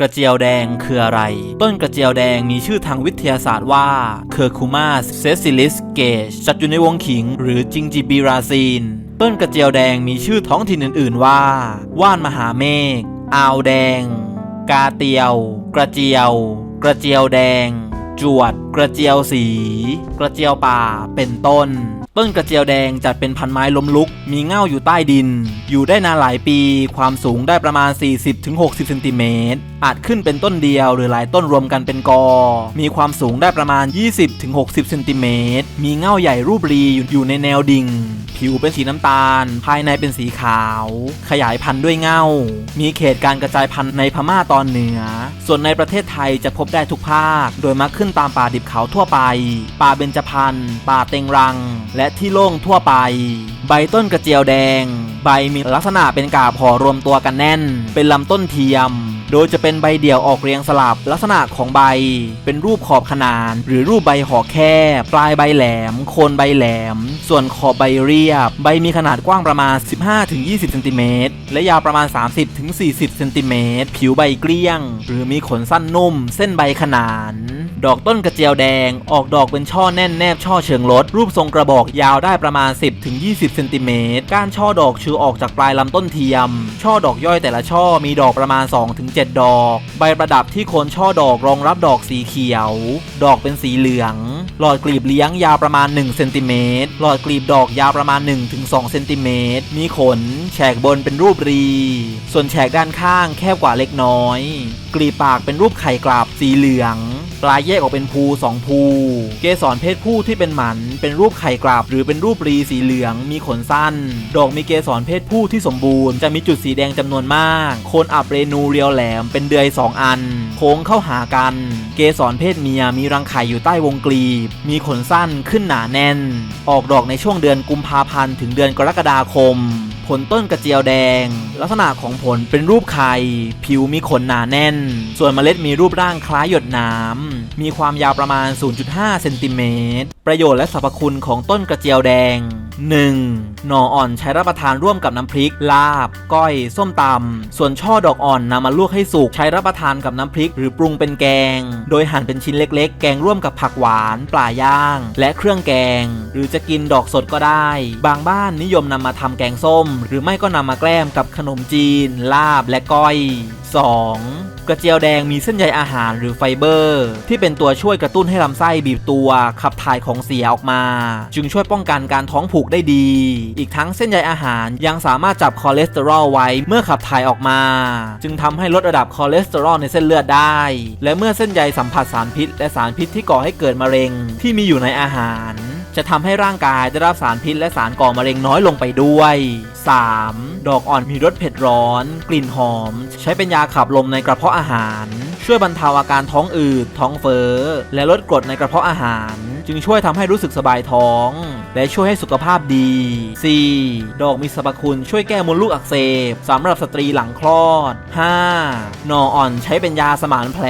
กระเจียวแดงคืออะไร ต้นกระเจียวแดงมีชื่อทางวิทยาศาสตร์ว่าเคอร์คูมาเซซิลิสเกจจัดอยู่ในวงขิง หรือจิงจิบีราซีน ต้นกระเจียวแดงมีชื่อท้องถิ่นอื่น ๆ ว่า ว่านมหาเมฆอาวแดง กาเตียว กระเจียว กระเจียวแดง จวด กระเจียวสี กระเจียวป่าเป็นต้นต้นกระเจียวแดงจัดเป็นพันไม้ล้มลุก มีเง่าอยู่ใต้ดิน อยู่ได้นานหลายปี ความสูงได้ประมาณ 40-60เซนติเมตร อาจขึ้นเป็นต้นเดียว หรือหลายต้นรวมกันเป็นกอ มีความสูงได้ประมาณ 20-60 เซนติเมตร มีเง่าใหญ่รูปรีอยู่ในแนวดิ่ง ผิวเป็นสีน้ำตาล ภายในเป็นสีขาว ขยายพันธุ์ด้วยเง่า มีเขตการกระจายพันธุ์ในพม่าตอนเหนือ ส่วนในประเทศไทยจะพบได้ทุกภาค โดยมักขึ้นตามป่าดิบเขาทั่วไป ป่าเบญจพรรณ ป่าเต็งรัง และที่โล่งทั่วไป ใบต้นกระเจียวแดง ใบมีลักษณะเป็นกาบห่อรวมตัวกันแน่น เป็นลำต้นเทียม โดยจะเป็นใบเดี่ยวออกเรียงสลับลักษณะของใบ เป็นรูปขอบขนาน หรือรูปใบห่อแคบปลายใบแหลม โคนใบแหลม ส่วนขอบใบเรียบ ใบมีขนาดกว้างประมาณ 15-20เซนติเมตรและยาวประมาณ 30-40เซนติเมตรผิวใบเกลี้ยง หรือมีขนสั้นนุ่ม เส้นใบขนาน ดอกต้นกระเจียวแดง ออกดอกเป็นช่อแน่นแนบช่อเชิงลด รูปทรงกระบอกยาวได้ประมาณ 10-20เซนติเมตรก้านช่อดอกชูออกจากปลายลำต้นเทียม ช่อดอกย่อยแต่ละช่อมีดอกประมาณ 2-7 7 ดอก ใบประดับที่โคนช่อดอกรองรับดอกสีเขียว ดอกเป็นสีเหลือง หลอดกลีบเลี้ยงยาวประมาณ1เซนติเมตรหลอดกลีบดอกยาวประมาณ 1-2เซนติเมตรมีขน แฉกบนเป็นรูปรี ส่วนแฉกด้านข้างแคบกว่าเล็กน้อย กลีบปากเป็นรูปไข่กลับสีเหลืองปลายแยกออกเป็นภูสองภูเกสรเพศผู้ที่เป็นหมัน เป็นรูปไข่กลับหรือเป็นรูปรีสีเหลือง มีขนสั้น ดอกมีเกสรเพศผู้ที่สมบูรณ์จะมีจุดสีแดงจำนวนมาก โคนอับเรนูเรียวแหลม เป็นเดือยสองอัน โค้งเข้าหากัน เกสรเพศเมียมีรังไข่อยู่ใต้วงกลีบ มีขนสั้นขึ้นหนาแน่น ออกดอกในช่วงเดือนกุมภาพันธ์ถึงเดือนกรกฎาคม ผลต้นกระเจียวแดง ลักษณะของผลเป็นรูปไข่ผิวมีขนหนาแน่น ส่วนเมล็ดมีรูปร่างคล้ายหยดน้ำมีความยาวประมาณ 0.5 เซนติเมตรประโยชน์และสรรพคุณของต้นกระเจียวแดง 1. หน่ออ่อนใช้รับประทานร่วมกับน้ำพริก ลาบ ก้อย ส้มตำส่วนช่อดอกอ่อนนำมาลวกให้สุก ใช้รับประทานกับน้ำพริก หรือปรุงเป็นแกง โดยหั่นเป็นชิ้นเล็ก ๆ แกงร่วมกับผักหวาน ปลาย่าง และเครื่องแกง หรือจะกินดอกสดก็ได้ บางบ้านนิยมนำมาทำแกงส้ม หรือไม่ก็นำมาแกล้มกับขนมจีน ลาบและก้อย 2. กระเจียวแดงมีเส้นใยอาหารหรือไฟเบอร์ ที่เป็นตัวช่วยกระตุ้นให้ลำไส้บีบตัวขับถ่ายของเสียออกมา จึงช่วยป้องกันการท้องผูกได้ดี อีกทั้งเส้นใยอาหารยังสามารถจับคอเลสเตอรอลไว้เมื่อขับถ่ายออกมา จึงทำให้ลดระดับคอเลสเตอรอลในเส้นเลือดได้ และเมื่อเส้นใยสัมผัสสารพิษ และสารพิษที่ก่อให้เกิดมะเร็ง ที่มีอยู่ในอาหาร จะทำให้ร่างกายได้รับสารพิษและสารก่อมะเร็งน้อยลงไปด้วย 3. ดอกอ่อนมีรสเผ็ดร้อน กลิ่นหอม ใช้เป็นยาขับลมในกระเพาะอาหาร ช่วยบรรเทาอาการท้องอืด ท้องเฟ้อ และลดกรดในกระเพาะอาหาร จึงช่วยทำให้รู้สึกสบายท้อง และช่วยให้สุขภาพดี 4. ดอกมีสรรพคุณช่วยแก้มดลูกอักเสบสำหรับสตรีหลังคลอด 5. หน่ออ่อนใช้เป็นยาสมานแผล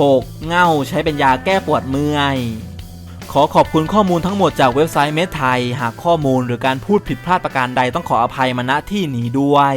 6. เง่าใช้เป็นยาแก้ปวดเมื่อย ขอขอบคุณข้อมูลทั้งหมดจากเว็บไซต์เมทไทย หากข้อมูลหรือการพูดผิดพลาดประการใดต้องขออภัยมาณที่นี้ด้วย